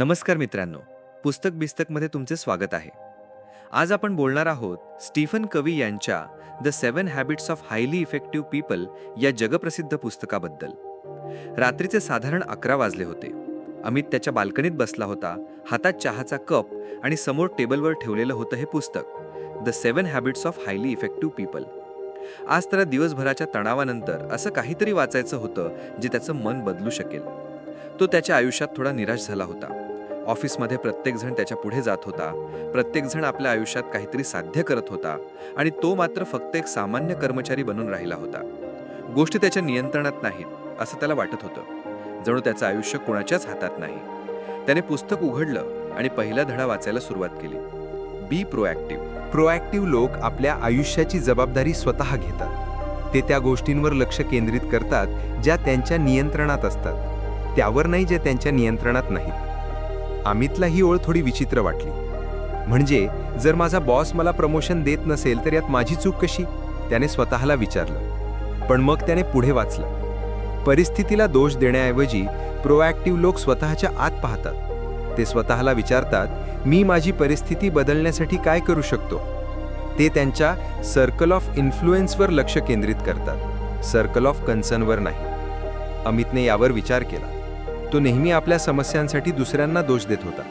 नमस्कार मित्रांनो पुस्तक बिस्तकमध्ये तुमचे स्वागत आहे. आज आपण बोलणार आहोत स्टीफन कवी यांच्या the seven habits of highly effective people या जगप्रसिद्ध पुस्तकाबद्दल. रात्रीचे साधारण अकरा वाजले होते. अमित त्याच्या बाल्कनीत बसला होता हातात चहाचा कप आणि समोर टेबलवर ठेवलेलं होतं हे पुस्तक the seven habits of highly effective people आज त्याला दिवसभराच्या तणावानंतर असं काहीतरी वाचायचं होतं जे त्याचं मन बदलू शकेल. तो त्याच्या आयुष्यात थोडा निराश झाला होता. ऑफिसमध्ये प्रत्येकजण त्याच्या पुढे जात होता. प्रत्येकजण आपल्या आयुष्यात काहीतरी साध्य करत होता आणि तो मात्र फक्त एक सामान्य कर्मचारी बनून राहिला होता. गोष्टी त्याच्या नियंत्रणात नाहीत असं त्याला वाटत होतं. जणू त्याचं आयुष्य कोणाच्याच हातात नाही. त्याने पुस्तक उघडलं आणि पहिला धडा वाचायला सुरुवात केली. बी प्रोॲक्टिव्ह प्रोॲक्टिव्ह लोक आपल्या आयुष्याची जबाबदारी स्वतः घेतात. ते त्या गोष्टींवर लक्ष केंद्रित करतात ज्या त्यांच्या नियंत्रणात असतात. त्यावर नाही जे त्यांच्या नियंत्रणात नाहीत. अमितला ही ओळ थोडी विचित्र वाटली. म्हणजे जर माझा बॉस मला प्रमोशन देत नसेल तर यात माझी चूक कशी? त्याने स्वतःला विचारलं. पण मग त्याने पुढे वाचलं. परिस्थितीला दोष देण्याऐवजी प्रोॲक्टिव्ह लोक स्वतःच्या आत पाहतात. ते स्वतःला विचारतात मी माझी परिस्थिती बदलण्यासाठी काय करू शकतो? ते त्यांच्या सर्कल ऑफ इन्फ्लुएन्सवर लक्ष केंद्रित करतात. सर्कल ऑफ कन्सर्नवर नाही. अमितने यावर विचार केला. तो नेहमी आपल्या समस्यांसाठी दुसऱ्यांना दोष देत होता.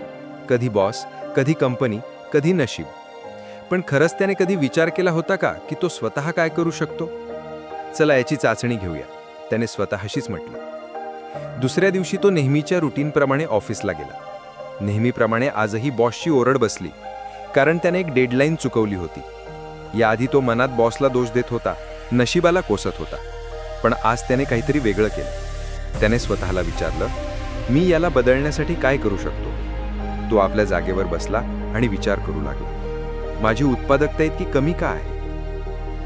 कधी बॉस कधी कंपनी कधी नशीब. पण खरंच त्याने कधी विचार केला होता का की तो स्वतः काय करू शकतो? चला याची चाचणी घेऊया त्याने स्वतःशीच म्हटलं. दुसऱ्या दिवशी तो नेहमीच्या रुटीनप्रमाणे ऑफिसला गेला. नेहमीप्रमाणे आजही बॉसची ओरड बसली कारण त्याने एक डेडलाईन चुकवली होती. याआधी तो मनात बॉसला दोष देत होता नशिबाला कोसत होता. पण आज त्याने काहीतरी वेगळं केलं. त्याने स्वतःला विचारलं मी याला बदलण्यासाठी काय करू शकतो? तो आपल्या जागेवर बसला आणि विचार करू लागला. माझी उत्पादकता इतकी कमी का आहे?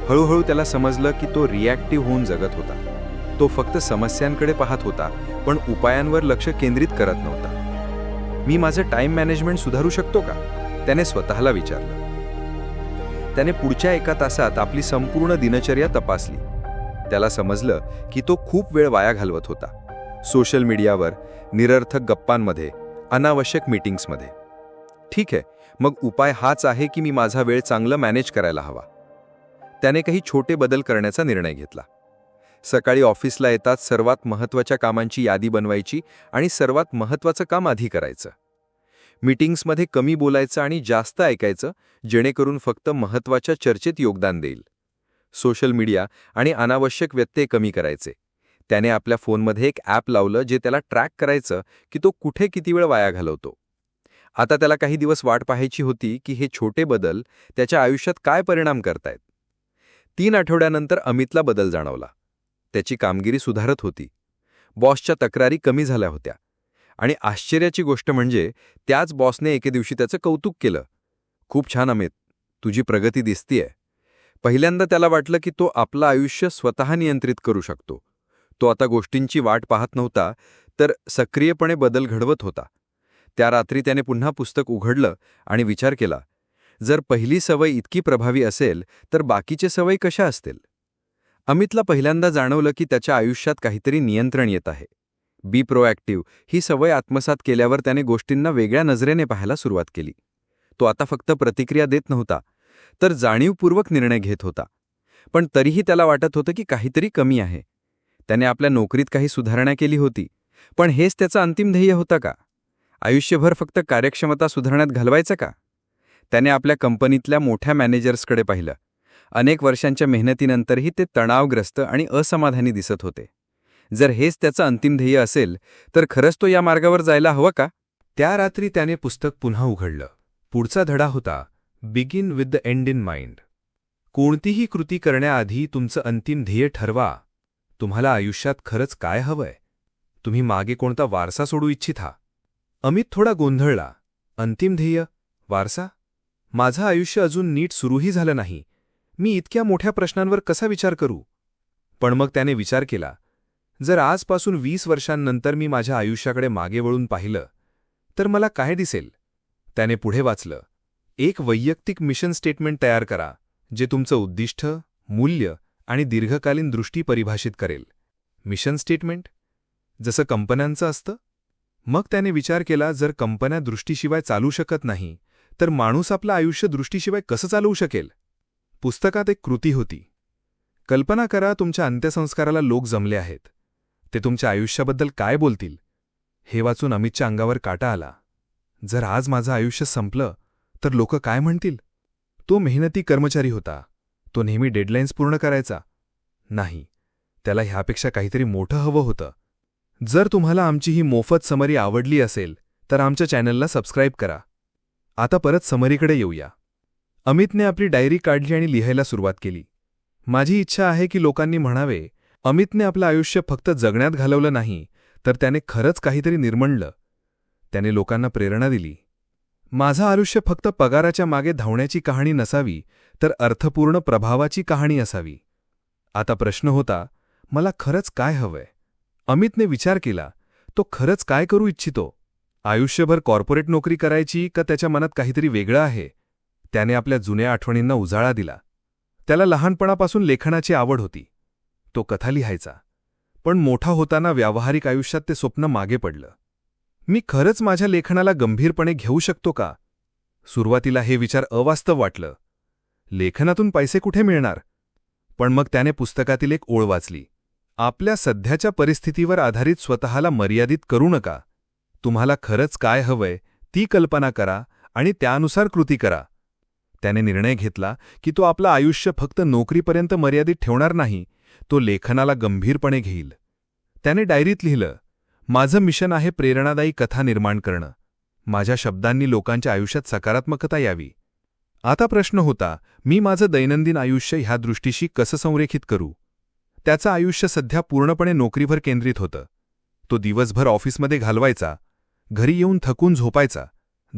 हळूहळू त्याला समजलं की तो रिॲक्टिव्ह होऊन जगत होता. तो फक्त समस्यांकडे पाहत होता पण उपायांवर लक्ष केंद्रित करत नव्हता. मी माझं टाइम मॅनेजमेंट सुधारू शकतो का? त्याने स्वतःला विचारलं. त्याने पुढच्या एका तासात आपली संपूर्ण दिनचर्या तपासली. त्याला समजलं की तो खूप वेळ वाया घालवत होता. सोशल मीडियावर निरर्थक गप्पांमध्ये अनावश्यक मीटिंग्समध्ये. ठीक आहे मग उपाय हाच आहे की मी माझा वेळ चांगलं मॅनेज करायला हवा. त्याने काही छोटे बदल करण्याचा निर्णय घेतला. सकाळी ऑफिसला येतात सर्वात महत्त्वाच्या कामांची यादी बनवायची आणि सर्वात महत्त्वाचं काम आधी करायचं. मीटिंग्समध्ये कमी बोलायचं आणि जास्त ऐकायचं जेणेकरून फक्त महत्त्वाच्या चर्चेत योगदान देईल. सोशल मीडिया आणि अनावश्यक व्यत्यय कमी करायचे. त्याने आपल्या फोनमध्ये एक ॲप लावलं जे त्याला ट्रॅक करायचं की तो कुठे किती वेळ वाया घालवतो. आता त्याला काही दिवस वाट पाहायची होती की हे छोटे बदल त्याच्या आयुष्यात काय परिणाम करतायत. तीन आठवड्यानंतर अमितला बदल जाणवला. त्याची कामगिरी सुधारत होती. बॉसच्या तक्रारी कमी झाल्या होत्या. आणि आश्चर्याची गोष्ट म्हणजे त्याच बॉसने एके दिवशी त्याचं कौतुक केलं. खूप छान अमित तुझी प्रगती दिसतीये. पहिल्यांदा त्याला वाटलं की तो आपलं आयुष्य स्वतः नियंत्रित करू शकतो. तो आता गोष्टींची वाट पाहत नव्हता तर सक्रियपणे बदल घडवत होता. त्या रात्री त्याने पुन्हा पुस्तक उघडलं आणि विचार केला जर पहिली सवय इतकी प्रभावी असेल तर बाकीचे सवय कशा असतील? अमितला पहिल्यांदा जाणवलं की त्याच्या आयुष्यात काहीतरी नियंत्रण येत आहे. बी प्रोॲक्टिव्ह ही सवय आत्मसात केल्यावर त्याने गोष्टींना वेगळ्या नजरेने पाहायला सुरुवात केली. तो आता फक्त प्रतिक्रिया देत नव्हता तर जाणीवपूर्वक निर्णय घेत होता. पण तरीही त्याला वाटत होतं की काहीतरी कमी आहे. त्याने आपल्या नोकरीत काही सुधारणा केली होती. पण हेच त्याचं अंतिम ध्येय होतं का? आयुष्यभर फक्त कार्यक्षमता सुधारण्यात घालवायचं का? त्याने आपल्या कंपनीतल्या मोठ्या मॅनेजर्सकडे पाहिलं. अनेक वर्षांच्या मेहनतीनंतरही ते तणावग्रस्त आणि असमाधानी दिसत होते. जर हेच त्याचं अंतिम ध्येय असेल तर खरंच तो या मार्गावर जायला हवं का? त्या रात्री त्याने पुस्तक पुन्हा उघडलं. पुढचा धडा होता begin with the end in mind. कोणतीही कृती करण्याआधी तुमचं अंतिम ध्येय ठरवा. तुम्हाला आयुष्यात खरंच काय हवंय? तुम्ही मागे कोणता वारसा सोडू इच्छिता? अमित थोडा गोंधळला. अंतिम ध्येय वारसा? माझं आयुष्य अजून नीट सुरूही झालं नाही. मी इतक्या मोठ्या प्रश्नांवर कसा विचार करू? पण मग त्याने विचार केला. जर आजपासून वीस वर्षांनंतर मी माझ्या आयुष्याकडे मागे वळून पाहिलं तर मला काय दिसेल? त्याने पुढे वाचलं. एक वैयक्तिक मिशन स्टेटमेंट तयार करा जे तुमचं उद्दिष्ट मूल्य आणि दीर्घकालीन दृष्टी परिभाषित करेल. Mission statement? जसं कंपन्यांचं असतं? मग त्याने विचार केला जर कंपन्या दृष्टीशिवाय चालू शकत नाही तर माणूस आपलं आयुष्य दृष्टीशिवाय कसं चालवू शकेल? पुस्तकात एक कृती होती. कल्पना करा तुमच्या अंत्यसंस्काराला लोक जमले आहेत. ते तुमच्या आयुष्याबद्दल काय बोलतील? हे वाचून अमितच्या अंगावर काटा आला. जर आज माझं आयुष्य संपलं तर लोक काय म्हणतील? तो मेहनती कर्मचारी होता. तो नेहमी डेडलाईन्स पूर्ण करायचा. नाही त्याला ह्यापेक्षा काहीतरी मोठं हवं होतं. जर तुम्हाला आमची ही मोफत समरी आवडली असेल तर आमच्या चॅनलला सबस्क्राईब करा. आता परत समरीकडे येऊया. अमितने आपली डायरी काढली आणि लिहायला सुरुवात केली. माझी इच्छा आहे की लोकांनी म्हणावे अमितने आपलं आयुष्य फक्त जगण्यात घालवलं नाही तर त्याने खरंच काहीतरी निर्मणलं. त्याने लोकांना प्रेरणा दिली. माझं आयुष्य फक्त पगाराच्या मागे धावण्याची कहाणी नसावी तर अर्थपूर्ण प्रभावाची कहाणी असावी. आता प्रश्न होता मला खरंच काय हवंय? अमितने विचार केला तो खरंच काय करू इच्छितो? आयुष्यभर कॉर्पोरेट नोकरी करायची का त्याच्या मनात काहीतरी वेगळं आहे? त्याने आपल्या जुन्या आठवणींना उजाळा दिला. त्याला लहानपणापासून लेखनाची आवड होती. तो कथा लिहायचा. पण मोठा होताना व्यावहारिक आयुष्यात ते स्वप्न मागे पडलं. मी खरंच माझ्या लेखनाला गंभीरपणे घेऊ शकतो का? सुरुवातीला हे विचार अवास्तव वाटलं. लेखनातून पैसे कुठे मिळणार? पण मग त्याने पुस्तकातील एक ओळ वाचली. आपल्या सध्याच्या परिस्थितीवर आधारित स्वतःला मर्यादित करू नका. तुम्हाला खरंच काय हवंय ती कल्पना करा आणि त्यानुसार कृती करा. त्याने निर्णय घेतला की तो आपलं आयुष्य फक्त नोकरीपर्यंत मर्यादित ठेवणार नाही तो लेखनाला गंभीरपणे घेईल. त्याने डायरीत लिहिलं माझं मिशन आहे प्रेरणादायी कथा निर्माण करणं. माझ्या शब्दांनी लोकांच्या आयुष्यात सकारात्मकता यावी. आता प्रश्न होता मी माझं दैनंदिन आयुष्य ह्या दृष्टीशी कसं संरेखित करू? त्याचं आयुष्य सध्या पूर्णपणे नोकरीवर केंद्रित होतं. तो दिवसभर ऑफिसमध्ये घालवायचा घरी येऊन थकून झोपायचा.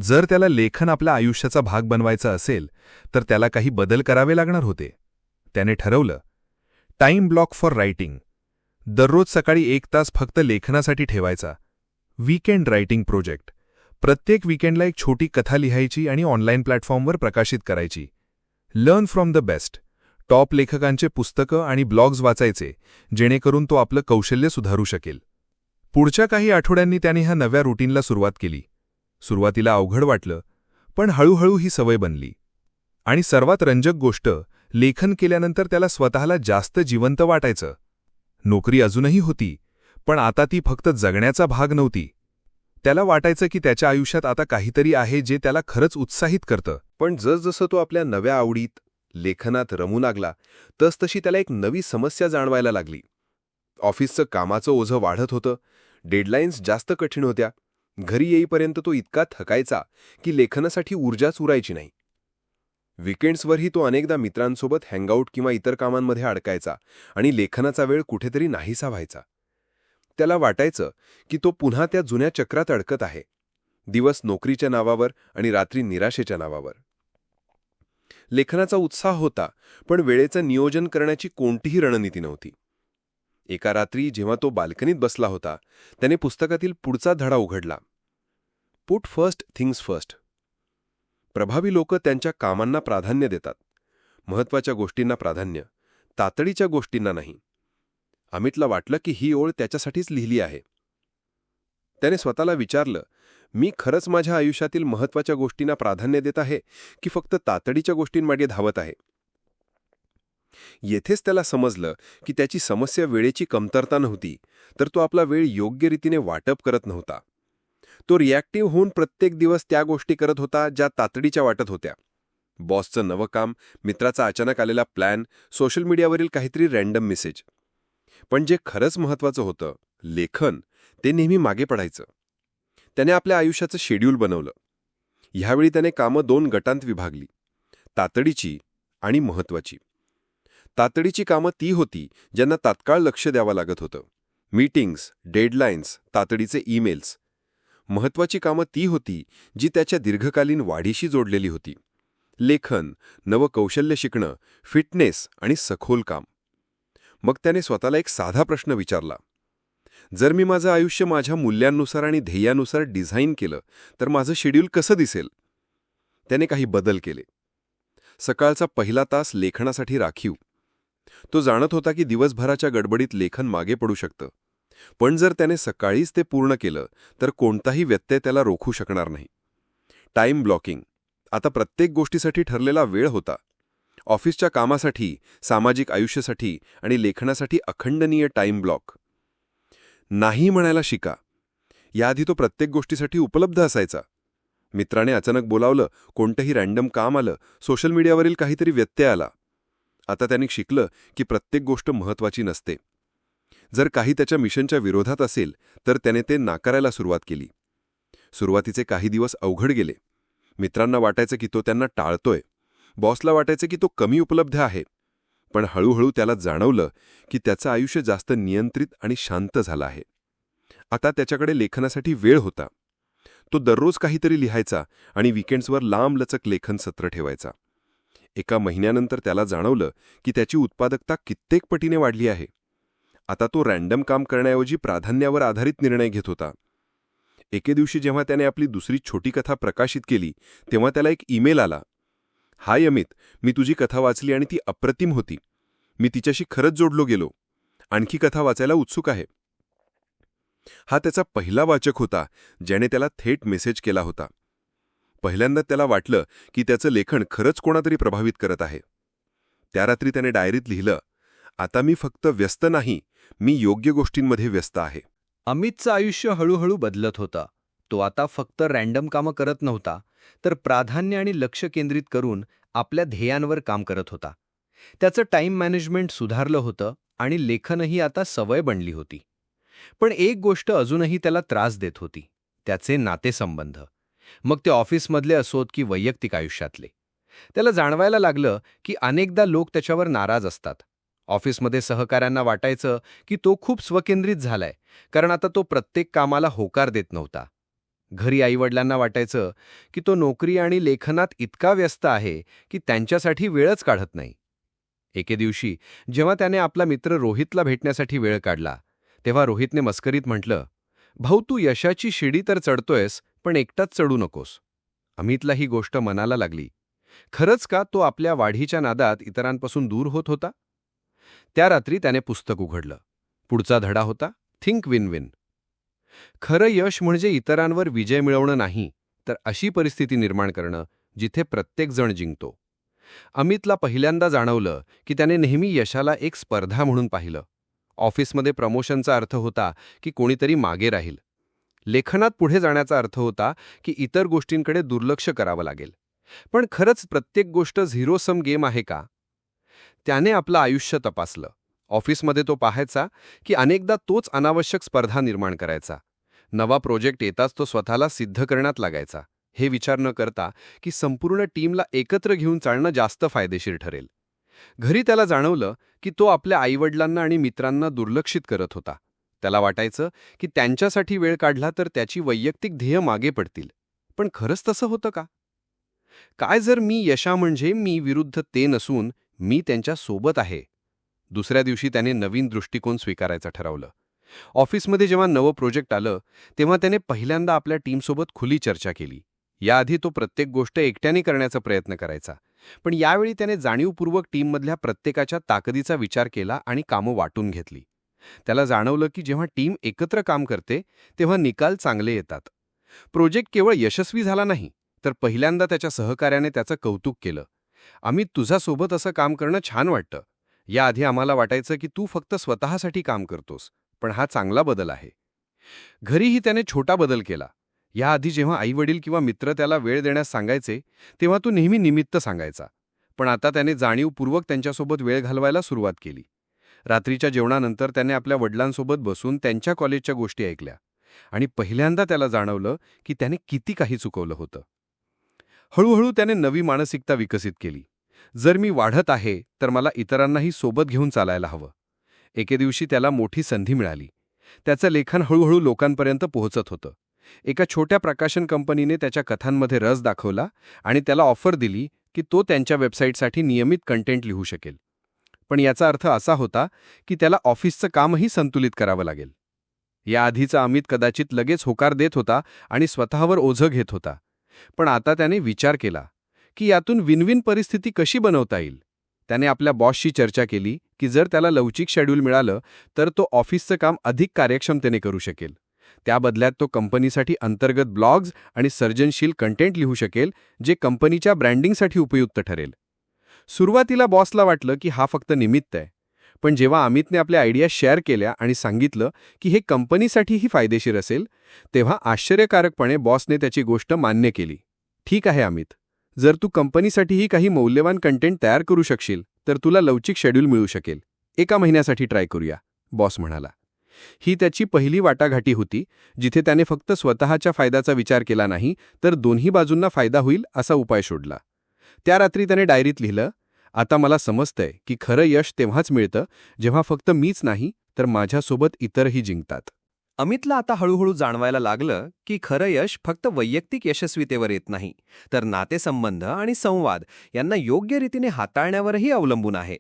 जर त्याला लेखन आपल्या आयुष्याचा भाग बनवायचा असेल तर त्याला काही बदल करावे लागणार होते. त्याने ठरवलं टाईम ब्लॉक फॉर रायटिंग. दररोज सकाळी एक तास फक्त लेखनासाठी ठेवायचा. वीकेंड रायटिंग प्रोजेक्ट प्रत्येक वीकेंडला एक छोटी कथा लिहायची आणि ऑनलाईन प्लॅटफॉर्मवर प्रकाशित करायची. Learn from the best top लेखकांचे पुस्तकं आणि ब्लॉग्स वाचायचे जेणेकरून तो आपलं कौशल्य सुधारू शकेल. पुढच्या काही आठवड्यांनी त्याने ह्या नव्या रुटीनला सुरुवात केली. सुरुवातीला अवघड वाटलं पण हळूहळू ही सवय बनली. आणि सर्वात रंजक गोष्ट लेखन केल्यानंतर त्याला स्वतःला जास्त जिवंत वाटायचं. नोकरी अजूनही होती पण आता ती फक्त जगण्याचा भाग नव्हती. त्याला वाटायचं की त्याच्या आयुष्यात आता काहीतरी आहे जे त्याला खरंच उत्साहित करतं. पण जसजसं तो आपल्या नव्या आवडीत लेखनात रमू लागला तसतशी त्याला एक नवी समस्या जाणवायला लागली. ऑफिसचं कामाचं ओझं वाढत होतं डेडलाईन्स जास्त कठीण होत्या. घरी येईपर्यंत तो इतका थकायचा की लेखनासाठी ऊर्जाच उरायची नाही. विकेंड्सवरही तो अनेकदा मित्रांसोबत हँगआउट किंवा इतर कामांमध्ये अडकायचा आणि लेखनाचा वेळ कुठेतरी नाहीसा व्हायचा. त्याला वाटायचं की तो पुन्हा त्या जुन्या चक्रात अडकत आहे. दिवस नोकरीच्या नावावर आणि रात्री निराशेच्या नावावर. लेखनाचा उत्साह होता पण वेळेचं नियोजन करण्याची कोणतीही रणनीती नव्हती. एका रात्री जेव्हा तो बाल्कनीत बसला होता त्याने पुस्तकातील पुढचा धडा उघडला. पुट फर्स्ट थिंग्स फर्स्ट प्रभावी लोक त्यांच्या कामांना प्राधान्य देतात. महत्त्वाच्या गोष्टींना प्राधान्य तातडीच्या गोष्टींना नाही. अमितला वाटलं की ही ओळ त्याच्यासाठीच लिहिली आहे. त्याने स्वतःला विचारलं मी खरंच माझ्या आयुष्यातील महत्त्वाच्या गोष्टींना प्राधान्य देत आहे की फक्त तातडीच्या गोष्टींमागे धावत आहे? येथेच त्याला समजलं की त्याची समस्या वेळेची कमतरता नव्हती तर तो आपला वेळ योग्य रीतीने वाटप करत नव्हता. तो रिॲक्टिव्ह होऊन प्रत्येक दिवस त्या गोष्टी करत होता ज्या तातडीच्या वाटत होत्या. बॉसचं नवं काम मित्राचा अचानक आलेला प्लॅन सोशल मीडियावरील काहीतरी रँडम मेसेज पण जे खरंच महत्वाचं होतं लेखन ते नेहमी मागे पडायचं. त्याने आपल्या आयुष्याचं शेड्यूल बनवलं. ह्यावेळी त्याने कामं दोन गटांत विभागली. तातडीची आणि महत्वाची. तातडीची कामं ती होती ज्यांना तात्काळ लक्ष द्यावं लागत होतं. मीटिंग्स डेडलाईन्स तातडीचे ईमेल्स महत्वाची कामं ती होती जी त्याच्या दीर्घकालीन वाढीशी जोडलेली होती. लेखन नवकौशल्य शिकणं फिटनेस आणि सखोल काम. मग त्याने स्वतःला एक साधा प्रश्न विचारला. जर मी माझं आयुष्य माझ्या मूल्यांनुसार आणि ध्येयानुसार डिझाईन केलं तर माझं शेड्यूल कसं दिसेल? त्याने काही बदल केले. सकाळचा पहिला तास लेखनासाठी राखीव. तो जाणत होता की दिवसभराच्या गडबडीत लेखन मागे पडू शकतं. पण जर त्याने सकाळीच ते पूर्ण केलं तर कोणताही व्यत्यय त्याला रोखू शकणार नाही. टाईम ब्लॉकिंग आता प्रत्येक गोष्टीसाठी ठरलेला वेळ होता. ऑफिसच्या कामासाठी सामाजिक आयुष्यासाठी आणि लेखनासाठी अखंडनीय टाईम ब्लॉक नाही म्हणायला शिका. याआधी तो प्रत्येक गोष्टीसाठी उपलब्ध असायचा. मित्राने अचानक बोलावलं कोणतंही रॅन्डम काम आलं सोशल मीडियावरील काहीतरी व्यत्यय आला. आता त्यांनी शिकलं की प्रत्येक गोष्ट महत्वाची नसते. जर काही त्याच्या मिशनच्या विरोधात असेल तर त्याने ते नाकारायला सुरुवात केली. सुरुवातीचे काही दिवस अवघड गेले. मित्रांना वाटायचं की तो त्यांना टाळतोय. बॉसला वाटायचं की तो कमी उपलब्ध आहे. पण हळूहळू त्याला जाणवलं की त्याचं आयुष्य जास्त नियंत्रित आणि शांत झालं आहे. आता त्याच्याकडे लेखनासाठी वेळ होता. तो दररोज काहीतरी लिहायचा आणि विकेंड्सवर लांबलचक लेखन सत्र ठेवायचा. एका महिन्यानंतर त्याला जाणवलं की त्याची उत्पादकता कित्येक पटीने वाढली आहे. आता तो रँडम काम करण्याऐवजी प्राधान्यावर आधारित निर्णय घेत होता. एके दिवशी जेव्हा त्याने आपली दुसरी छोटी कथा प्रकाशित केली तेव्हा त्याला एक ईमेल आला. हाय अमित मी तुझी कथा वाचली आणि ती अप्रतिम होती. मी तिच्याशी खरंच जोडलो गेलो. आणखी कथा वाचायला उत्सुक आहे. हा त्याचा पहिला वाचक होता ज्याने त्याला थेट मेसेज केला होता. पहिल्यांदा त्याला वाटलं की त्याचं लेखन खरंच कोणातरी प्रभावित करत आहे. त्या रात्री त्याने डायरीत लिहिलं आता मी फक्त व्यस्त नाही मी योग्य गोष्टींमध्ये व्यस्त आहे. अमितचं आयुष्य हळूहळू बदलत होतं. तो आता फक्त रँडम कामं करत नव्हता तर प्राधान्य आणि लक्ष केंद्रित करून आपल्या ध्येयांवर काम करत होता. त्याचं टाईम मॅनेजमेंट सुधारलं होतं आणि लेखनही आता सवय बनली होती. पण एक गोष्ट अजूनही त्याला त्रास देत होती त्याचे नातेसंबंध. मग ते ऑफिसमधले असोत की वैयक्तिक आयुष्यातले. त्याला जाणवायला लागलं की अनेकदा लोक त्याच्यावर नाराज असतात. ऑफिसमध्ये सहकाऱ्यांना वाटायचं की तो खूप स्वकेंद्रित झालाय कारण आता तो प्रत्येक कामाला होकार देत नव्हता. घरी आईवडिलांना वाटायचं की तो नोकरी आणि लेखनात इतका व्यस्त आहे की त्यांच्यासाठी वेळच काढत नाही. एके दिवशी जेव्हा त्याने आपला मित्र रोहितला भेटण्यासाठी वेळ काढला तेव्हा रोहितने मस्करीत म्हटलं भाऊ तू यशाची शिडी तर चढतोयस पण एकटाच चढू नकोस. अमितला ही गोष्ट मनाला लागली. खरंच का तो आपल्या वाढीच्या नादात इतरांपासून दूर होत होता? त्या रात्री त्याने पुस्तक उघडलं. पुढचा धडा होता थिंक विन विन. खरं यश म्हणजे इतरांवर विजय मिळवणं नाही तर अशी परिस्थिती निर्माण करणं जिथे प्रत्येकजण जिंकतो. अमितला पहिल्यांदा जाणवलं की त्याने नेहमी यशाला एक स्पर्धा म्हणून पाहिलं. ऑफिसमध्ये प्रमोशनचा अर्थ होता की कोणीतरी मागे राहील. लेखनात पुढे जाण्याचा अर्थ होता की इतर गोष्टींकडे दुर्लक्ष करावं लागेल. पण खरंच प्रत्येक गोष्ट झिरो सम गेम आहे का? त्याने आपलं आयुष्य तपासलं. ऑफिसमध्ये तो पाहायचा की अनेकदा तोच अनावश्यक स्पर्धा निर्माण करायचा. नवा प्रोजेक्ट येताच तो स्वतःला सिद्ध करण्यात लागायचा. हे विचार न करता की संपूर्ण टीमला एकत्र घेऊन चालणं जास्त फायदेशीर ठरेल. घरी त्याला जाणवलं की तो आपल्या आईवडिलांना आणि मित्रांना दुर्लक्षित करत होता. त्याला वाटायचं की त्यांच्यासाठी वेळ काढला तर त्याची वैयक्तिक ध्येय मागे पडतील. पण खरंच तसं होतं का? काय जर मी यशा म्हणजे मी विरुद्ध ते नसून मी त्यांच्यासोबत आहे. दुसऱ्या दिवशी त्याने नवीन दृष्टिकोन स्वीकारायचं ठरवलं. ऑफिसमध्ये जेव्हा नवं प्रोजेक्ट आलं तेव्हा त्याने पहिल्यांदा आपल्या टीमसोबत खुली चर्चा केली. याआधी तो प्रत्येक गोष्ट एकट्याने करण्याचा प्रयत्न करायचा. पण यावेळी त्याने जाणीवपूर्वक टीममधल्या प्रत्येकाच्या ताकदीचा विचार केला आणि कामं वाटून घेतली. त्याला जाणवलं की जेव्हा टीम एकत्र काम करते तेव्हा निकाल चांगले येतात. प्रोजेक्ट केवळ यशस्वी झाला नाही तर पहिल्यांदा त्याच्या सहकार्याने त्याचं कौतुक केलं. आम्ही तुझ्यासोबत असं काम करणं छान वाटतं. याआधी आम्हाला वाटायचं की तू फक्त स्वतःसाठी काम करतोस पण हा चांगला बदल आहे. घरीही त्याने छोटा बदल केला. याआधी जेव्हा आईवडील किंवा मित्र त्याला वेळ देण्यास सांगायचे तेव्हा तो नेहमी निमित्त सांगायचा. पण आता त्याने जाणीवपूर्वक त्यांच्यासोबत वेळ घालवायला सुरुवात केली. रात्रीच्या जेवणानंतर त्याने आपल्या वडिलांसोबत बसून त्यांच्या कॉलेजच्या गोष्टी ऐकल्या. आणि पहिल्यांदा त्याला जाणवलं की त्याने किती काही चुकवलं होतं. हळूहळू त्याने नवी मानसिकता विकसित केली. जर मी वाढत आहे तर मला इतरांनाही सोबत घेऊन चालायला हवं. एके दिवशी त्याला मोठी संधी मिळाली. त्याचं लेखन हळूहळू लोकांपर्यंत पोहोचत होतं. एका छोट्या प्रकाशन कंपनीने त्याच्या कथांमध्ये रस दाखवला आणि त्याला ऑफर दिली की तो त्यांच्या वेबसाईटसाठी नियमित कंटेंट लिहू शकेल. पण याचा अर्थ असा होता की त्याला ऑफिसचं कामही संतुलित करावं लागेल. याआधीचा अमित कदाचित लगेच होकार देत होता आणि स्वतःवर ओझं घेत होता. पण आता त्याने विचार केला की यातून विनविन परिस्थिती कशी बनवता येईल. त्याने आपल्या बॉसशी चर्चा केली की जर त्याला लवचिक शेड्यूल मिळालं तर तो ऑफिसचं काम अधिक कार्यक्षमतेने करू शकेल. त्या बदल्यात तो कंपनीसाठी अंतर्गत ब्लॉग्स आणि सर्जनशील कंटेंट लिहू शकेल जे कंपनीच्या ब्रँडिंगसाठी उपयुक्त ठरेल. सुरुवातीला बॉसला वाटलं की हा फक्त निमित्त आहे. पण जेव्हा अमितने आपल्या आयडिया शेअर केल्या आणि सांगितलं की हे कंपनीसाठीही फायदेशीर असेल तेव्हा आश्चर्यकारकपणे बॉसने त्याची गोष्ट मान्य केली. ठीक आहे अमित. जर तू कंपनीसाठीही काही मौल्यवान कंटेंट तयार करू शकशील तर तुला लवचिक शेड्यूल मिळू शकेल. एका महिन्यासाठी ट्राय करूया बॉस म्हणाला. ही त्याची पहिली वाटाघाटी होती जिथे त्याने फक्त स्वतःच्या फायद्याचा विचार केला नाही तर दोन्ही बाजूंना फायदा होईल असा उपाय शोधला. त्या रात्री त्याने डायरीत लिहिलं आता मला समजतंय की खरं यश तेव्हाच मिळतं जेव्हा फक्त मीच नाही तर माझ्यासोबत इतरही जिंकतात. अमितला आता हळूहळू जाणवायला लागलं की खरं यश फक्त वैयक्तिक यशस्वीतेवर येत नाही तर नातेसंबंध आणि संवाद यांना योग्य रीतीने हाताळण्यावरही अवलंबून आहे.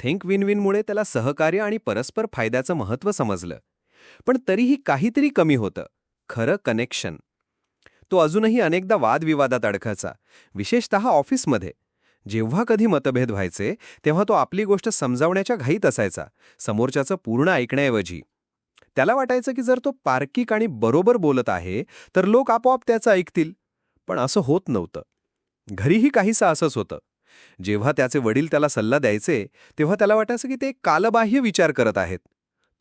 थिंक विन विनमुळे त्याला सहकार्य आणि परस्पर फायद्याचं महत्त्व समजलं. पण तरीही काहीतरी कमी होतं खरं कनेक्शन तो अजूनही अनेकदा वादविवादात अडकायचा विशेषतः ऑफिसमध्ये. जेव्हा कधी मतभेद व्हायचे तेव्हा तो आपली गोष्ट समजावण्याच्या घाईत असायचा समोरच्याचं पूर्ण ऐकण्याऐवजी. त्याला वाटायचं की जर तो पार्किक आणि बरोबर बोलत आहे तर लोक आपोआप त्याचं ऐकतील. पण असं होत नव्हतं. घरीही काहीसं असंच होतं. जेव्हा त्याचे वडील त्याला सल्ला द्यायचे तेव्हा त्याला वाटायचं की ते कालबाह्य विचार करत आहेत.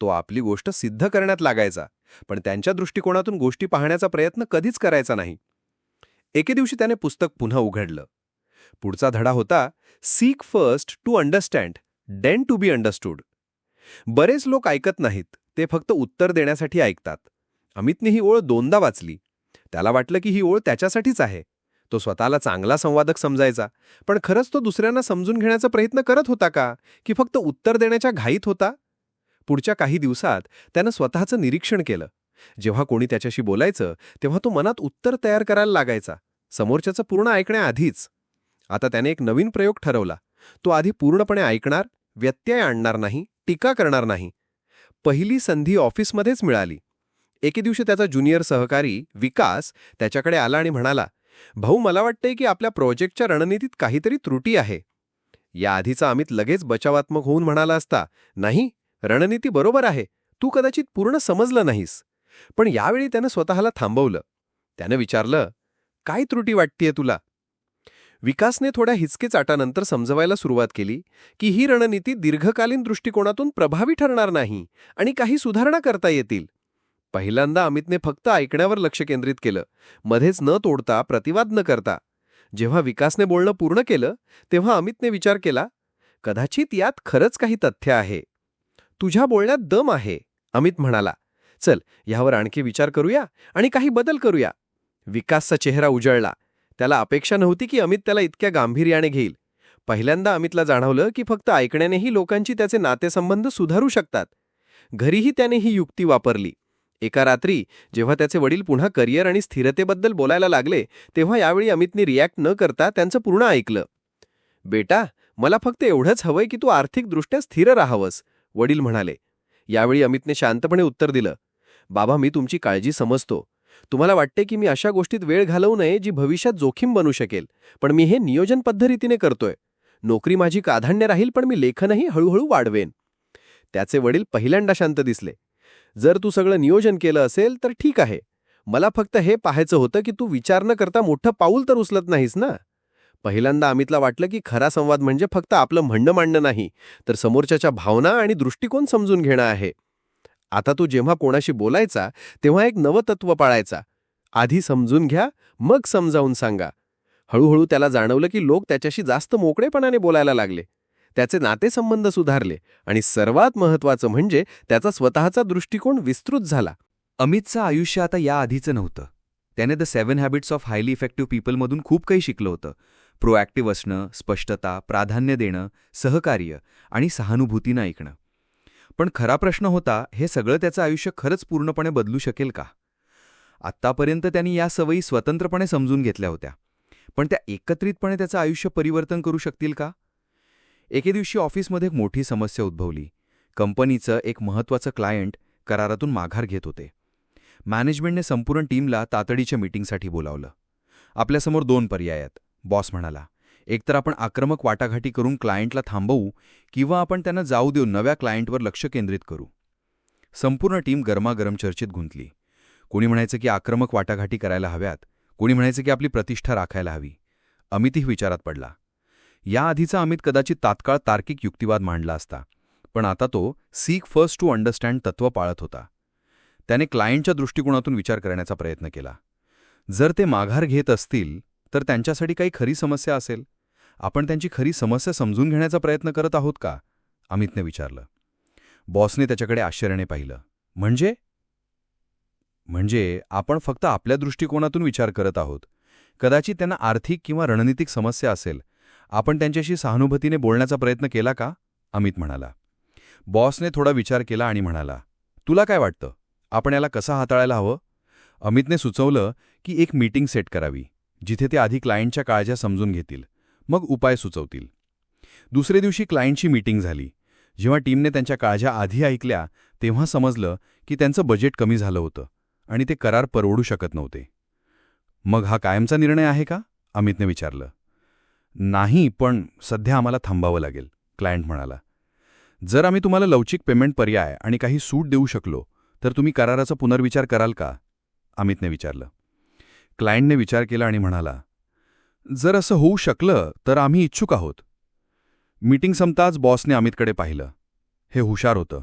तो आपली गोष्ट सिद्ध करण्यात लागायचा पण त्यांच्या दृष्टिकोनातून गोष्टी पाहण्याचा प्रयत्न कधीच करायचा नाही. एके दिवशी त्याने पुस्तक पुन्हा उघडलं. पुढचा धडा होता seek first to understand then to be understood बरेच लोक ऐकत नाहीत ते फक्त उत्तर देण्यासाठी ऐकतात. अमितने ही ओळ दोनदा वाचली. त्याला वाटलं की ही ओळ त्याच्यासाठीच आहे. तो स्वतःला चांगला संवादक समजायचा. पण खरंच तो दुसऱ्यांना समजून घेण्याचा प्रयत्न करत होता का? की फक्त उत्तर देण्याच्या घाईत होता? पुढच्या काही दिवसात त्यानं स्वतःचं निरीक्षण केलं. जेव्हा कोणी त्याच्याशी बोलायचं तेव्हा तो मनात उत्तर तयार करायला लागायचा. समोरच्याचं पूर्ण ऐकण्याआधीच. आता त्याने एक नवीन प्रयोग ठरवला. तो आधी पूर्णपणे ऐकणार व्यत्यय आणणार नाही टीका करणार नाही. पहिली संधी ऑफिसमध्येच मिळाली. एके दिवशी त्याचा ज्युनियर सहकारी विकास त्याच्याकडे आला आणि म्हणाला भाऊ मला वाटतंय की आपल्या प्रोजेक्टच्या रणनीतीत काहीतरी त्रुटी आहे. या आधीचा अमित लगेच बचावात्मक होऊन म्हणाला असता नाही रणनीती बरोबर आहे. तू कदाचित पूर्ण समजलं नाहीस. पण यावेळी त्यानं स्वतःला थांबवलं. त्यानं विचारलं काय त्रुटी वाटतीये तुला? विकासने थोड्या हिचकेचाटानंतर समजवायला सुरुवात केली की ही रणनीती दीर्घकालीन दृष्टिकोनातून प्रभावी ठरणार नाही आणि काही सुधारणा करता येतील. पहिल्यांदा अमितने फक्त ऐकण्यावर लक्ष केंद्रित केलं. मध्येच न तोडता प्रतिवाद न करता. जेव्हा विकासने बोलणं पूर्ण केलं तेव्हा अमितने विचार केला कदाचित यात खरंच काही तथ्य आहे. तुझ्या बोलण्यात दम आहे अमित म्हणाला. चल यावर आणखी विचार करूया आणि काही बदल करूया. विकासचा चेहरा उजळला. त्याला अपेक्षा नव्हती की अमित त्याला इतक्या गांभीर्याने घेईल. पहिल्यांदा अमितला जाणवलं की फक्त ऐकण्यानेही लोकांची त्याचे नातेसंबंध सुधारू शकतात. घरीही त्याने ही युक्ती वापरली. एका रात्री जेव्हा त्याचे वडील पुन्हा करिअर आणि स्थिरतेबद्दल बोलायला लागले तेव्हा यावेळी अमितने रिॲक्ट न करता त्यांचं पूर्ण ऐकलं. बेटा मला फक्त एवढंच हवंय की तू आर्थिकदृष्ट्या स्थिर राहावंस वडील म्हणाले. यावेळी अमितने शांतपणे उत्तर दिलं. बाबा मी तुमची काळजी समजतो. तुम्हाला वाटते की मी अशा गोष्टीत वेळ घालवू नये जी भविष्यात जोखीम बनू शकेल पण मी हे नियोजन पद्धतीने करतोय. नोकरी माझी काधान्य राहील पण मी लेखनही हळूहळू वाढवेन. त्याचे वडील पहिल्यांदा शांत दिसले. जर तू सगळं नियोजन केलं असेल तर ठीक आहे. मला फक्त हे पाहायचं होतं की तू विचार न करता मोठं पाऊल तर उचलत नाहीस ना? पहिल्यांदा अमितला वाटलं की खरा संवाद म्हणजे फक्त आपलं म्हणणं मांडणं नाही तर समोरच्याच्या भावना आणि दृष्टिकोन समजून घेणं आहे. आता तू जेव्हा कोणाशी बोलायचा तेव्हा एक नवं तत्व पाळायचा. आधी समजून घ्या मग समजावून सांगा. हळूहळू त्याला जाणवलं की लोक त्याच्याशी जास्त मोकळेपणाने बोलायला लागले. त्याचे नातेसंबंध सुधारले आणि सर्वात महत्वाचं म्हणजे त्याचा स्वतःचा दृष्टिकोन विस्तृत झाला. अमितचं आयुष्य आता या आधीचं नव्हतं. त्याने the seven habits of highly effective पीपलमधून खूप काही शिकलं होतं. प्रोॲक्टिव्ह असणं स्पष्टता प्राधान्य देणं सहकार्य आणि सहानुभूतीनं ऐकणं. पण खरा प्रश्न होता हे सगळं त्याचं आयुष्य खरंच पूर्णपणे बदलू शकेल का? आत्तापर्यंत त्यांनी या सवयी स्वतंत्रपणे समजून घेतल्या होत्या. पण त्या एकत्रितपणे त्याचं आयुष्य परिवर्तन करू शकतील का? एके दिवशी ऑफिसमध्ये एक मोठी समस्या उद्भवली. कंपनीचं एक महत्त्वाचं क्लायंट करारातून माघार घेत होते. मॅनेजमेंटने संपूर्ण टीमला तातडीच्या मीटिंगसाठी बोलावलं. आपल्यासमोर दोन पर्याय आहेत बॉस म्हणाला. एकतर आपण आक्रमक वाटाघाटी करून क्लायंटला थांबवू किंवा आपण त्यांना जाऊ देऊन नव्या क्लायंटवर लक्ष केंद्रित करू. संपूर्ण टीम गरमागरम चर्चेत गुंतली. कोणी म्हणायचं की आक्रमक वाटाघाटी करायला हव्यात कोणी म्हणायचं की आपली प्रतिष्ठा राखायला हवी. अमितही विचारात पडला. याआधीचा अमित कदाचित तात्काळ तार्किक युक्तिवाद मांडला असता पण आता तो सीक फर्स्ट टू अंडरस्टँड तत्त्व पाळत होता. त्याने क्लायंटच्या दृष्टिकोनातून विचार करण्याचा प्रयत्न केला. जर ते माघार घेत असतील तर त्यांच्यासाठी काही खरी समस्या असेल. आपण त्यांची खरी समस्या समजून घेण्याचा प्रयत्न करत आहोत का? अमितने विचारलं. बॉसने त्याच्याकडे आश्चर्याने पाहिलं. म्हणजे? म्हणजे आपण फक्त आपल्या दृष्टिकोनातून विचार करत आहोत. कदाचित त्यांना आर्थिक किंवा रणनीतिक समस्या असेल. आपण त्यांच्याशी सहानुभूतीने बोलण्याचा प्रयत्न केला का? अमित म्हणाला. बॉसने थोडा विचार केला आणि म्हणाला तुला काय वाटतं? आपण याला कसं हाताळायला हवं? अमितने सुचवलं की एक मीटिंग सेट करावी जिथे ते आधी क्लायंटच्या काळज्या समजून घेतील. मग उपाय सुचवतील. दुसरे दिवशी क्लायंटची मीटिंग झाली. जेव्हा टीमने त्यांच्या काळज्या आधी ऐकल्या तेव्हा समजलं की त्यांचं बजेट कमी झालं होतं आणि ते करार परवडू शकत नव्हते. मग हा कायमचा निर्णय आहे का? अमितने विचारलं. नाही पण सध्या आम्हाला थांबावं लागेल क्लायंट म्हणाला. जर आम्ही तुम्हाला लवचिक पेमेंट पर्याय आणि काही सूट देऊ शकलो तर तुम्ही कराराचा पुनर्विचार कराल का? अमितने विचारलं. क्लायंटने विचार केला आणि म्हणाला जर असं होऊ शकलं तर आम्ही इच्छुक आहोत. मीटिंग संपताच बॉसने अमितकडे पाहिलं. हे हुशार होतं.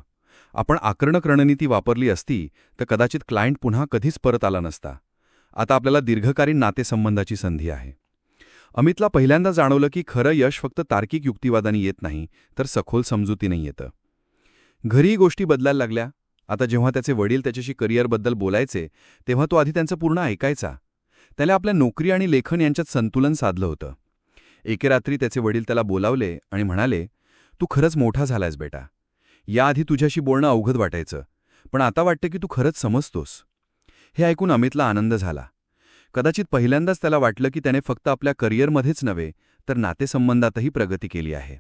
आपण आकर्णक रणनीती वापरली असती तर कदाचित क्लायंट पुन्हा कधीच परत आला नसता. आता आपल्याला दीर्घकालीन नातेसंबंधाची संधी आहे. अमितला पहिल्यांदा जाणवलं की खरं यश फक्त तार्किक युक्तिवादाने येत नाही तर सखोल समजुतीने येतं. घरीही गोष्टी बदलायला लागल्या. आता जेव्हा त्याचे वडील त्याच्याशी करिअरबद्दल बोलायचे तेव्हा तो आधी त्यांचं पूर्ण ऐकायचा. त्याला आपल्या नोकरी आणि लेखन यांच्यात संतुलन साधलं होतं. एके रात्री त्याचे वडील त्याला बोलावले आणि म्हणाले तू खरंच मोठा झालायस बेटा. याआधी तुझ्याशी बोलणं अवघड वाटायचं पण आता वाटतं की तू खरंच समजतोस. हे ऐकून अमितला आनंद झाला. कदाचित पहिल्यांदाच त्याला वाटलं की त्याने फक्त आपल्या करिअरमध्येच नव्हे तर नातेसंबंधातही प्रगती केली आहे.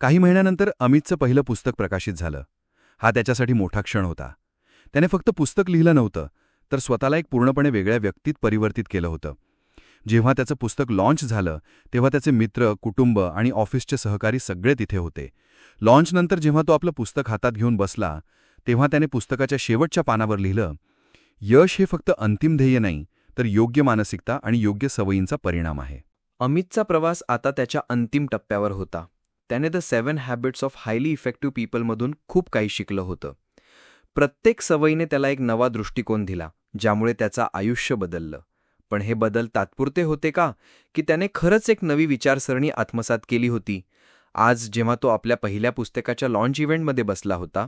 काही महिन्यानंतर अमितचं पहिलं पुस्तक प्रकाशित झालं. हा त्याच्यासाठी मोठा क्षण होता. त्याने फक्त पुस्तक लिहिलं नव्हतं तर स्वतःला एक पूर्णपणे वेगळ्या व्यक्तीत परिवर्तित केलं होतं. जेव्हा त्याचं पुस्तक लॉन्च झालं तेव्हा त्याचे मित्र कुटुंब आणि ऑफिसचे सहकारी सगळे तिथे होते. लॉन्चनंतर जेव्हा तो आपलं पुस्तक हातात घेऊन बसला तेव्हा त्याने पुस्तकाच्या शेवटच्या पानावर लिहिलं यश हे फक्त अंतिम ध्येय नाही तर योग्य मानसिकता आणि योग्य सवयींचा परिणाम आहे. अमितचा प्रवास आता त्याच्या अंतिम टप्प्यावर होता. त्याने the seven habits of highly effective पीपलमधून खूप काही शिकलं होतं. प्रत्येक सवयीने त्याला एक नवा दृष्टिकोन दिला. ज्यामुळे त्याचं आयुष्य बदललं. पण हे बदल तात्पुरते होते का? की त्याने खरंच एक नवी विचारसरणी आत्मसात केली होती. आज जेव्हा तो आपल्या पहिल्या पुस्तकाच्या लॉन्च इव्हेंटमध्ये बसला होता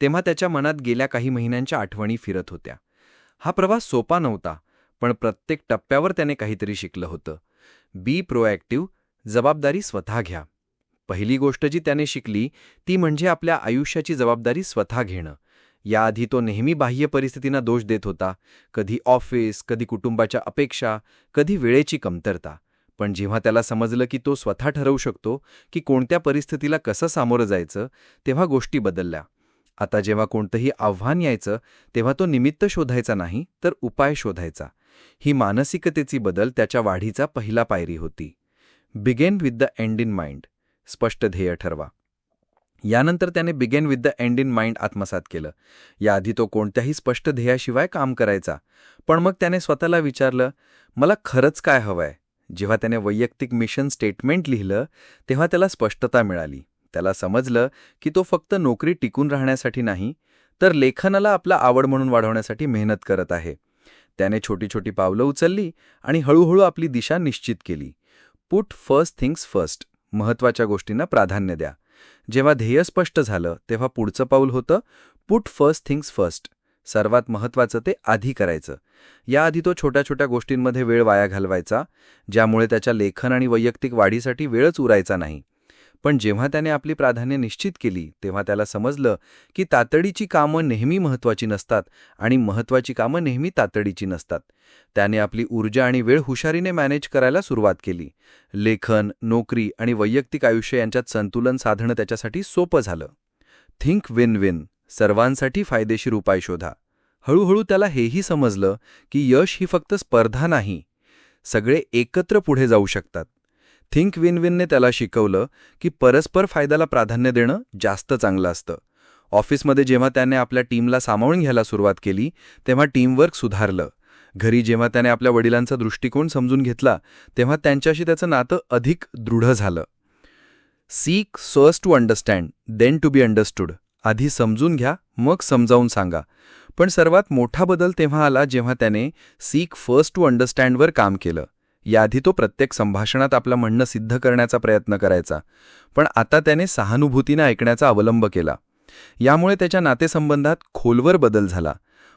तेव्हा त्याच्या मनात गेल्या काही महिन्यांच्या आठवणी फिरत होत्या. हा प्रवास सोपा नव्हता पण प्रत्येक टप्प्यावर त्याने काहीतरी शिकलं होतं. बी प्रोॲक्टिव्ह जबाबदारी स्वतः घ्या. पहिली गोष्ट जी त्याने शिकली ती म्हणजे आपल्या आयुष्याची जबाबदारी स्वतः घेणं. याआधी तो नेहमी बाह्य परिस्थितींना दोष देत होता. कधी ऑफिस कधी कुटुंबाच्या अपेक्षा कधी वेळेची कमतरता. पण जेव्हा त्याला समजलं की तो स्वतः ठरवू शकतो की कोणत्या परिस्थितीला कसं सामोरं जायचं तेव्हा गोष्टी बदलल्या. आता जेव्हा कोणतंही आव्हान यायचं तेव्हा तो निमित्त शोधायचा नाही तर उपाय शोधायचा. ही मानसिकतेची बदल त्याच्या वाढीचा पहिला पायरी होती. Begin with the end in mind. स्पष्ट ध्येय ठरवा. यानंतर त्याने begin with the end in mind आत्मसात केलं. याआधी तो कोणत्याही स्पष्ट ध्येयाशिवाय काम करायचा. पण मग त्याने स्वतःला विचारलं मला खरंच काय हवंय? जेव्हा त्याने वैयक्तिक मिशन स्टेटमेंट लिहिलं तेव्हा त्याला स्पष्टता मिळाली. त्याला समजलं की तो फक्त नोकरी टिकून राहण्यासाठी नाही तर लेखनाला आपला आवड म्हणून वाढवण्यासाठी मेहनत करत आहे. त्याने छोटी छोटी पावलं उचलली आणि हळूहळू आपली दिशा निश्चित केली. Put first things first. महत्त्वाच्या गोष्टींना प्राधान्य द्या. जेव्हा ध्येय स्पष्ट झालं तेव्हा पुढचं पाऊल होतं पुट फर्स्ट थिंग्स फर्स्ट सर्वात महत्वाचं ते आधी करायचं. याआधी तो छोट्या छोट्या गोष्टींमध्ये वेळ वाया घालवायचा ज्यामुळे त्याच्या लेखन आणि वैयक्तिक वाढीसाठी वेळच उरायचा नाही. पण जेव्हा त्याने आपली प्राधान्य निश्चित केली तेव्हा त्याला समजलं की तातडीची कामं नेहमी महत्वाची नसतात आणि महत्वाची कामं नेहमी तातडीची नसतात. त्याने आपली ऊर्जा आणि वेळ हुशारीने मॅनेज करायला सुरुवात केली. लेखन नोकरी आणि वैयक्तिक आयुष्य यांच्यात संतुलन साधणं त्याच्यासाठी सोपं झालं. थिंक विन विन सर्वांसाठी फायदेशीर उपाय शोधा. हळूहळू त्याला हेही समजलं की यश ही फक्त स्पर्धा नाही सगळे एकत्र पुढे जाऊ शकतात. थिंक विन विनने त्याला शिकवलं की परस्पर फायद्याला प्राधान्य देणं जास्त चांगलं असतं. ऑफिसमध्ये जेव्हा त्याने आपल्या टीमला सामावून घ्यायला सुरुवात केली तेव्हा टीमवर्क सुधारलं. घरी जेव्हा त्याने आपल्या वडिलांचा दृष्टिकोन समजून घेतला तेव्हा त्यांच्याशी त्याचं नातं अधिक दृढ झालं. Seek first to understand then to be understood आधी समजून घ्या मग समजावून सांगा. पण सर्वात मोठा बदल तेव्हा आला जेव्हा त्याने सीक फर्स्ट टू अंडरस्टँडवर काम केलं. याआधी तो प्रत्येक संभाषणात आपलं म्हणणं सिद्ध करण्याचा प्रयत्न करायचा. पण आता त्याने सहानुभूतीने ऐकण्याचा अवलंब केला. यामुळे त्याच्या नातेसंबंधात खोलवर बदल झाला.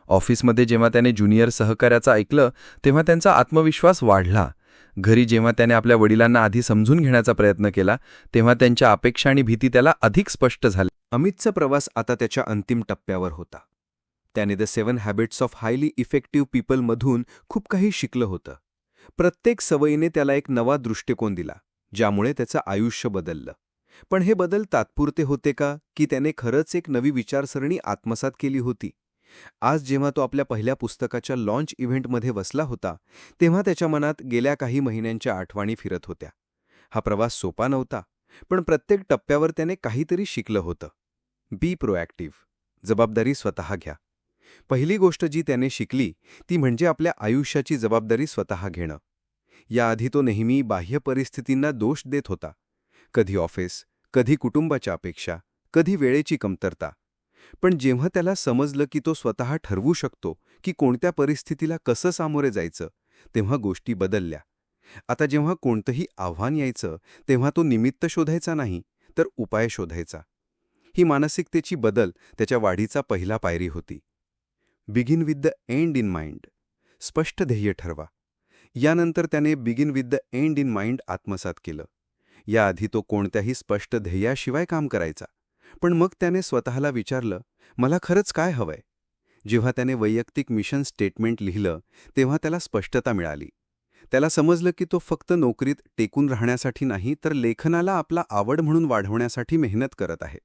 ऑफिसमध्ये जेव्हा त्याने ज्युनियर सहकार्याचं ऐकलं तेव्हा त्यांचा आत्मविश्वास वाढला. घरी जेव्हा त्याने आपल्या वडिलांना आधी समजून घेण्याचा प्रयत्न केला तेव्हा त्यांच्या अपेक्षा आणि भीती त्याला अधिक स्पष्ट झाल्या. अमितचा प्रवास आता त्याच्या अंतिम टप्प्यावर होता. त्याने the seven habits of highly effective पीपलमधून खूप काही शिकलं होतं. प्रत्येक सवयीने त्याला एक नवा दृष्टिकोन दिला ज्यामुळे त्याचं आयुष्य बदललं. पण हे बदल तात्पुरते होते का की त्याने खरंच एक नवी विचारसरणी आत्मसात केली होती? आज जेव्हा तो आपल्या पहिल्या पुस्तकाच्या लॉन्च इव्हेंटमध्ये बसला होता तेव्हा त्याच्या मनात गेल्या काही महिन्यांच्या आठवणी फिरत होत्या. हा प्रवास सोपा नव्हता पण प्रत्येक टप्प्यावर त्याने काहीतरी शिकलं होतं. बी प्रोॲक्टिव्ह जबाबदारी स्वतः घ्या. पहिली गोष्ट जी त्याने शिकली ती म्हणजे आपल्या आयुष्याची जबाबदारी स्वतः घेणं. याआधी तो नेहमी बाह्य परिस्थितींना दोष देत होता. कधी ऑफिस कधी कुटुंबाच्या अपेक्षा कधी वेळेची कमतरता. पण जेव्हा त्याला समजलं की तो स्वतः ठरवू शकतो की कोणत्या परिस्थितीला कसं सामोरे जायचं तेव्हा गोष्टी बदलल्या. आता जेव्हा कोणतंही आव्हान यायचं तेव्हा तो निमित्त शोधायचा नाही तर उपाय शोधायचा. ही मानसिकतेची बदल त्याच्या वाढीचा पहिला पायरी होती. Begin with the end in mind. स्पष्ट ध्येय ठरवा. यानंतर त्याने begin with the end in mind आत्मसात केलं. याआधी तो कोणत्याही स्पष्ट ध्येयाशिवाय काम करायचा. पण मग त्याने स्वतःला विचारलं मला खरंच काय हवंय? जेव्हा त्याने वैयक्तिक मिशन स्टेटमेंट लिहिलं तेव्हा त्याला स्पष्टता मिळाली. त्याला समजलं की तो फक्त नोकरीत टेकून राहण्यासाठी नाही तर लेखनाला आपला आवड म्हणून वाढवण्यासाठी मेहनत करत आहे.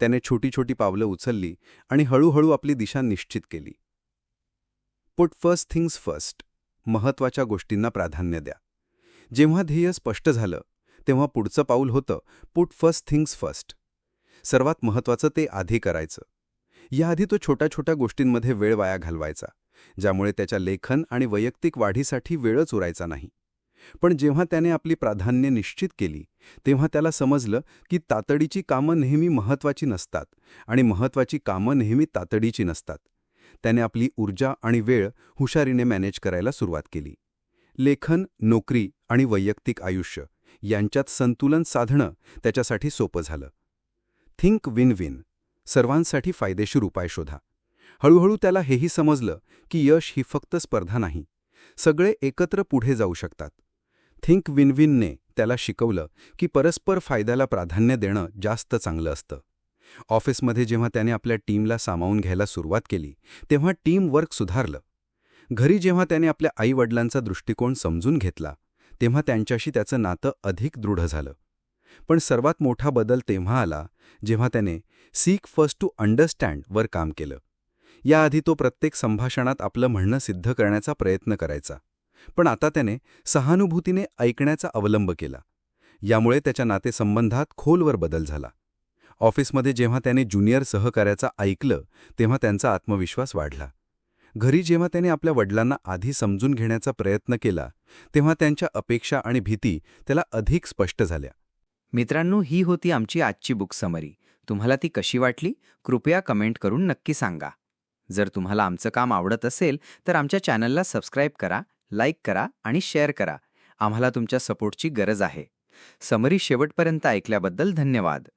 त्याने छोटी छोटी पावलं उचलली आणि हळूहळू आपली दिशा निश्चित केली. Put first things first. महत्त्वाच्या गोष्टींना प्राधान्य द्या. जेव्हा ध्येय स्पष्ट झालं तेव्हा पुढचं पाऊल होतं पुट फर्स्ट थिंग्स फर्स्ट. सर्वात महत्वाचं ते आधी करायचं. याआधी तो छोट्या छोट्या गोष्टींमध्ये वेळ वाया घालवायचा ज्यामुळे त्याच्या लेखन आणि वैयक्तिक वाढीसाठी वेळच उरायचा नाही. पण जेव्हा त्याने आपली प्राधान्य निश्चित केली तेव्हा त्याला समजलं की तातडीची कामं नेहमी महत्वाची नसतात आणि महत्वाची कामं नेहमी तातडीची नसतात. त्याने आपली ऊर्जा आणि वेळ हुशारीने मॅनेज करायला सुरुवात केली. लेखन नोकरी आणि वैयक्तिक आयुष्य यांच्यात संतुलन साधणं त्याच्यासाठी सोपं झालं. थिंक विन विन सर्वांसाठी फायदेशीर उपाय शोधा. हळूहळू त्याला हेही समजलं की यश ही फक्त स्पर्धा नाही सगळे एकत्र पुढे जाऊ शकतात. थिंक विन विनने त्याला शिकवलं की परस्पर फायद्याला प्राधान्य देणं जास्त चांगलं असतं. ऑफिसमध्ये जेव्हा त्याने आपल्या टीमला सामावून घ्यायला सुरुवात केली तेव्हा टीम वर्क सुधारलं. घरी जेव्हा त्याने आपल्या आईवडिलांचा दृष्टिकोन समजून घेतला तेव्हा त्यांच्याशी त्याचं नातं अधिक दृढ झालं. पण सर्वात मोठा बदल तेव्हा आला जेव्हा त्याने सीक फर्स्ट टू अंडरस्टँड वर काम केलं. याआधी तो प्रत्येक संभाषणात आपलं म्हणणं सिद्ध करण्याचा प्रयत्न करायचा. पण आता त्याने सहानुभूतीने ऐकण्याचा अवलंब केला. यामुळे त्याच्या नातेसंबंधात खोलवर बदल झाला. ऑफिसमध्ये जेव्हा त्याने ज्युनियर सहकार्याचा ऐकलं तेव्हा त्यांचा आत्मविश्वास वाढला. घरी जेव्हा त्याने आपल्या वडिलांना आधी समजून घेण्याचा प्रयत्न केला तेव्हा त्यांच्या अपेक्षा आणि भीती त्याला अधिक स्पष्ट झाल्या. मित्रांनो ही होती आमची आजची बुक समरी. तुम्हाला ती कशी वाटली? कृपया कमेंट करून नक्की सांगा. जर तुम्हाला आमचं काम आवडत असेल तर आमच्या चॅनलला सबस्क्राईब करा लाईक करा आणि शेअर करा. आम्हाला तुमच्या सपोर्टची गरज आहे. समरी शेवटपर्यंत ऐकल्याबद्दल धन्यवाद.